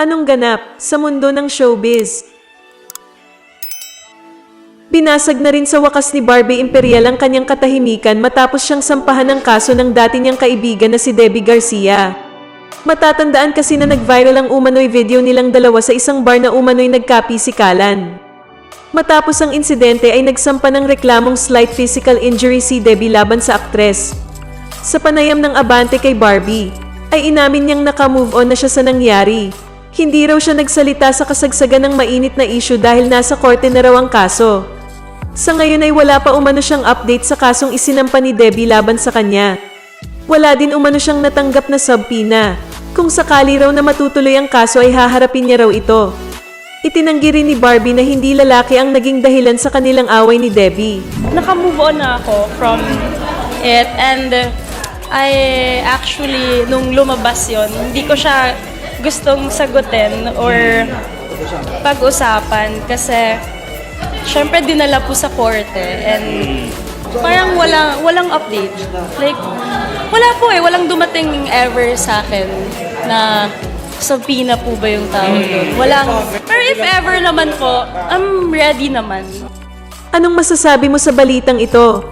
Anong ganap sa mundo ng showbiz? Binasag na rin sa wakas ni Barbie Imperial ang kanyang katahimikan matapos siyang sampahan ng kaso ng dati niyang kaibigan na si Debbie Garcia. Matatandaan kasi na nag-viral ang umano'y video nilang dalawa sa isang bar na umano'y nagkapisikalan. Matapos ang insidente ay nagsampa ng reklamong slight physical injury si Debbie laban sa aktres. Sa panayam ng abante kay Barbie, ay inamin niyang naka-move on na siya sa nangyari. Hindi raw siya nagsalita sa kasagsagan ng mainit na issue dahil nasa korte na raw ang kaso. Sa ngayon ay wala pa umano siyang update sa kasong isinampa ni Debbie laban sa kanya. Wala din umano siyang natanggap na subpoena. Kung sakali raw na matutuloy ang kaso ay haharapin niya raw ito. Itinanggi rin ni Barbie na hindi lalaki ang naging dahilan sa kanilang away ni Debbie. naka-move on na ako from it and I actually nung lumabas yon hindi ko siya gustong sagutin or pag-usapan kasi syempre dinala po sa korte and parang walang walang update. Like wala po eh walang dumating ever sa akin na subpoena po ba yung tawag doon? Walang. Pero if ever naman po I'm ready naman. Anong masasabi mo sa balitang ito?